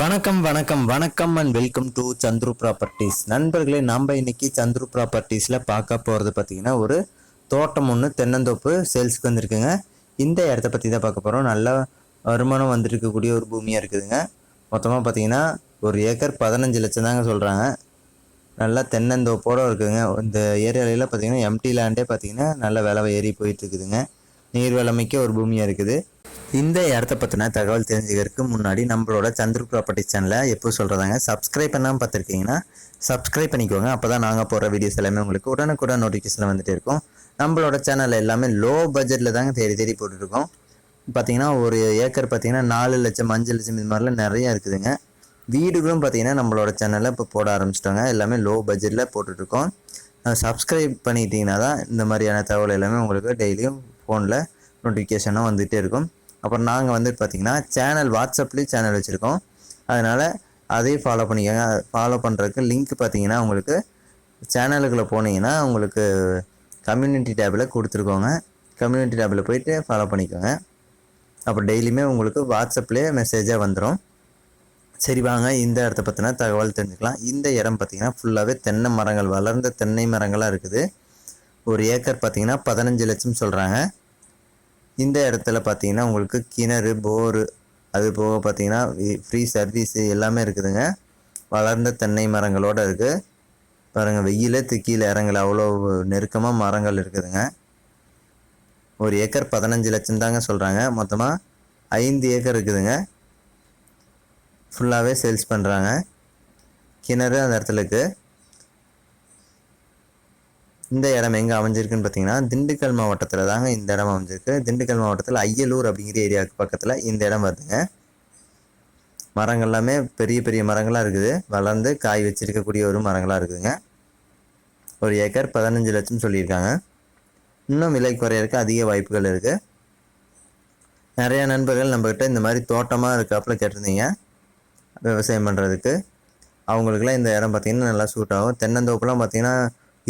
வணக்கம் வணக்கம் வணக்கம் and welcome to Chandru properties நண்பர்களே நம்ம இன்னைக்கு சந்துரு ப்ராப்பர்ட்டிஸில் பார்க்க போகிறது பார்த்தீங்கன்னா ஒரு தோட்டம் ஒன்று தென்னந்தோப்பு சேல்ஸுக்கு வந்திருக்குங்க. இந்த இடத்த பற்றி தான் பார்க்க போகிறோம் நல்ல வருமானம் வந்திருக்கக்கூடிய ஒரு பூமியாக இருக்குதுங்க. மொத்தமாக பார்த்தீங்கன்னா ஒரு ஏக்கர் பதினஞ்சு லட்சம் தாங்க சொல்கிறாங்க நல்லா தென்னந்தோப்போடு இருக்குதுங்க இந்த ஏரியாவில பார்த்தீங்கன்னா எம்டி லேண்டே பார்த்தீங்கன்னா நல்ல விலை ஏறி போயிட்டு இருக்குதுங்க. நீர் வளமிக்க ஒரு பூமியாக இருக்குது. இந்த இடத்த பற்றின தகவல் தெரிஞ்சுக்கிறதுக்கு முன்னாடி நம்மளோட சந்திர ப்ராப்பர்ட்டி சேனலை எப்போ சொல்கிறதாங்க சப்ஸ்கிரைப் பண்ணாமல் பார்த்துருக்கீங்கன்னா சப்ஸ்கிரைப் பண்ணிக்கோங்க. அப்போ தான் நாங்கள் போகிற வீடியோஸ் எல்லாமே உங்களுக்கு உடனுக்குடன் நோட்டிஃபிகேஷன் வந்துட்டு இருக்கும். நம்மளோட சேனல் எல்லாமே லோ பட்ஜெட்டில் தாங்க தேடி தேடி போட்டுருக்கோம். பார்த்தீங்கன்னா ஒரு ஏக்கர் பார்த்தீங்கன்னா நாலு லட்சம் அஞ்சு லட்சம் இது மாதிரிலாம் நிறையா இருக்குதுங்க. வீடுகளும் பார்த்தீங்கன்னா நம்மளோட சேனலில் இப்போ போட ஆரம்பிச்சிட்டோங்க. எல்லாமே லோ பட்ஜெட்டில் போட்டுட்ருக்கோம். சப்ஸ்கிரைப் பண்ணிட்டீங்கன்னா தான் இந்த மாதிரியான தகவல் எல்லாமே உங்களுக்கு டெய்லியும் ஃபோனில் நோட்டிஃபிகேஷனாக வந்துகிட்டே இருக்கும். அப்புறம் நாங்கள் வந்து பார்த்திங்கன்னா சேனல் வாட்ஸ்அப்லேயும் சேனல் வச்சுருக்கோம். அதனால் அதையும் ஃபாலோ பண்ணிக்கோங்க. ஃபாலோ பண்ணுறதுக்கு லிங்க் பார்த்தீங்கன்னா உங்களுக்கு சேனலுக்குள்ளே போனீங்கன்னா உங்களுக்கு கம்யூனிட்டி டேபில் கொடுத்துருக்கோங்க. கம்யூனிட்டி டேபில் போயிட்டு ஃபாலோ பண்ணிக்கோங்க. அப்போ டெய்லியுமே உங்களுக்கு வாட்ஸ்அப்லேயே மெசேஜாக வந்துடும் சரி வாங்க. இந்த இடத்த பற்றின தகவல் தெரிஞ்சுக்கலாம். இந்த இடம் பார்த்தீங்கன்னா ஃபுல்லாகவே தென்னை மரங்கள் வளர்ந்த தென்னை மரங்களாக இருக்குது. ஒரு ஏக்கர் பார்த்திங்கன்னா பதினஞ்சு லட்சம் சொல்கிறாங்க இந்த இடத்துல பார்த்தீங்கன்னா உங்களுக்கு கிணறு போரு அது போக பார்த்தீங்கன்னா ஃப்ரீ சர்வீஸு எல்லாமே இருக்குதுங்க. வளர்ந்த தென்னை மரங்களோட இருக்குது பாருங்கள் வெயிலே கீழே இறங்கல. அவ்வளோ நெருக்கமாக மரங்கள் இருக்குதுங்க. ஒரு ஏக்கர் பதினஞ்சு லட்சம் தாங்க சொல்கிறாங்க மொத்தமாக ஐந்து ஏக்கர் இருக்குதுங்க. ஃபுல்லாகவே சேல்ஸ் பண்ணுறாங்க கிணறு அந்த இடத்துல இருக்குது இந்த இடம் எங்கே அமைஞ்சிருக்குன்னு பார்த்தீங்கன்னா திண்டுக்கல் மாவட்டத்தில் தாங்க இந்த இடம் அமைஞ்சிருக்கு. திண்டுக்கல் மாவட்டத்தில் ஐயலூர் அப்படிங்கிற ஏரியாவுக்கு பக்கத்தில் இந்த இடம் வருதுங்க. மரங்கள் எல்லாமே பெரிய பெரிய மரங்களாக இருக்குது. வளர்ந்து காய் வச்சிருக்கக்கூடிய ஒரு மரங்களாக இருக்குதுங்க. ஒரு ஏக்கர் பதினஞ்சு லட்சம் சொல்லியிருக்காங்க. இன்னும் விலை குறையறதுக்கு அதிக வாய்ப்புகள் இருக்குது நிறையா நண்பர்கள் நம்மக்கிட்ட இந்த மாதிரி தோட்டமாக இருக்காப்புல கேட்டிருந்தீங்க. விவசாயம் பண்ணுறதுக்கு அவங்களுக்குலாம் இந்த இடம் பார்த்திங்கன்னா நல்லா சூட் ஆகும். தென்னந்தோப்புலாம் பார்த்திங்கன்னா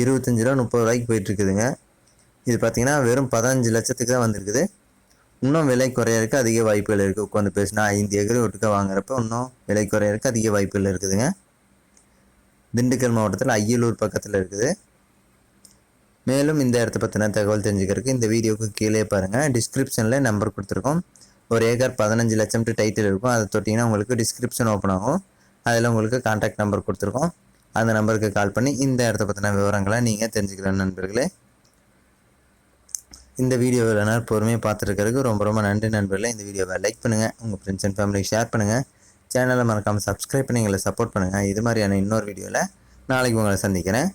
இருபத்தஞ்சி ரூபா முப்பது ரூபாய்க்கு போயிட்டுருக்குதுங்க. இது பார்த்திங்கன்னா வெறும் பதினஞ்சு லட்சத்துக்கு தான் வந்திருக்குது. இன்னும் விலை குறையறதுக்கு அதிக வாய்ப்புகள் இருக்குது உட்காந்து பேசினா ஐந்து ஏக்கர் ஒட்டுக்க வாங்குறப்ப இன்னும் விலை குறையறதுக்கு அதிக வாய்ப்புகள் இருக்குதுங்க. திண்டுக்கல் மாவட்டத்தில் ஐயலூர் பக்கத்தில் இருக்குது. மேலும் இந்த இடத்த பற்றின தகவல் தெரிஞ்சுக்கிறதுக்கு இந்த வீடியோவுக்கு கீழே பாருங்கள் டிஸ்கிரிப்ஷனில் நம்பர் கொடுத்துருக்கோம். ஒரு ஏக்கர் பதினஞ்சு லட்சம் டைட்டில் இருக்கும். அதை தொட்டிங்கன்னா உங்களுக்கு டிஸ்கிரிப்ஷன் ஓப்பன் ஆகும். அதில் உங்களுக்கு கான்டாக்ட் நம்பர் கொடுத்துருக்கோம். அந்த நம்பருக்கு கால் பண்ணி இந்த இடத்த பற்றின விவரங்களை நீங்கள் தெரிஞ்சுக்கலாம் நண்பர்களே. இந்த வீடியோ நேரம் பொறுமையாக பார்த்துருக்கிறதுக்கு ரொம்ப ரொம்ப நன்றி நண்பர்களே. இந்த வீடியோவை லைக் பண்ணுங்கள் உங்கள் ஃப்ரெண்ட்ஸ் அண்ட் ஃபேமிலிக்கு ஷேர் பண்ணுங்கள் சேனலை மறக்காமல் சப்ஸ்கிரைப் பண்ணி எங்களை சப்போர்ட் பண்ணுங்கள் இது மாதிரியான இன்னொரு வீடியோவில் நாளைக்கு உங்களை சந்திக்கிறேன்.